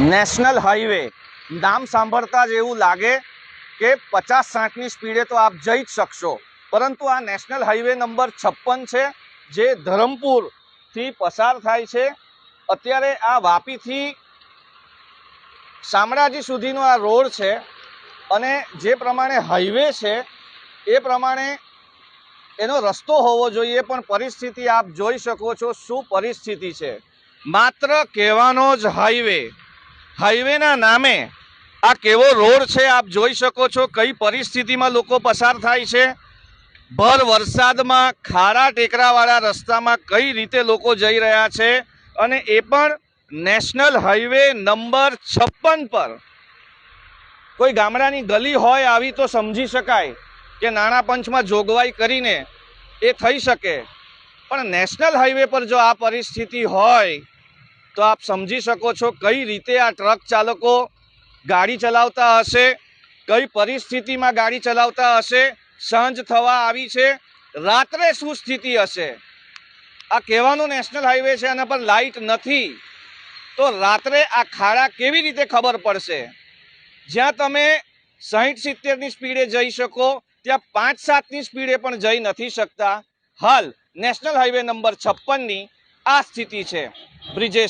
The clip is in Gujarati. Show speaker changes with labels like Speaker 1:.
Speaker 1: નેશનલ હાઈવે નામ સાંભળતા જ એવું લાગે કે પચાસ સાઠની સ્પીડે તો આપ જઈ જ શકશો. પરંતુ આ નેશનલ હાઈવે નંબર છપ્પન છે, જે ધરમપુરથી પસાર થાય છે. અત્યારે આ વાપીથી શામળાજી સુધીનો આ રોડ છે અને જે પ્રમાણે હાઈવે છે, એ પ્રમાણે એનો રસ્તો હોવો જોઈએ, પણ પરિસ્થિતિ આપ જોઈ શકો છો શું પરિસ્થિતિ છે. માત્ર કહેવાનો જ હાઈવે હાઈવેના નામે આ કેવો રોડ છે આપ જોઈ શકો છો કઈ પરિસ્થિતિમાં લોકો પસાર થાય છે. ભર વરસાદમાં ખારા ટેકરાવાળા રસ્તામાં કઈ રીતે લોકો જઈ રહ્યા છે અને એ પણ નેશનલ હાઈવે નંબર છપ્પન પર. કોઈ ગામડાની ગલી હોય આવી તો સમજી શકાય કે નાણાં પંચમાં જોગવાઈ કરીને એ થઈ શકે. પણ નેશનલ હાઈવે પર જો આ પરિસ્થિતિ હોય તો આપ સમજી શકો છો કઈ રીતે આ ટ્રક ચાલકો ગાડી ચલાવતા હશે, કઈ પરિસ્થિતિમાં ગાડી ચલાવતા હશે, સાંજ થવા આવી છે, રાત્રે શું સ્થિતિ હશે? આ કહેવાનું નેશનલ હાઈવે છે, આના પર લાઇટ નથી. તો રાત્રે આ ખાડા કેવી રીતે ખબર પડશે? જ્યાં તમે સાહીઠ સિત્તેરની સ્પીડે જઈ શકો, ત્યાં પાંચ સાતની સ્પીડે પણ જઈ નથી શકતા. હાલ નેશનલ હાઈવે નંબર છપ્પનની આ સ્થિતિ છે. Bridge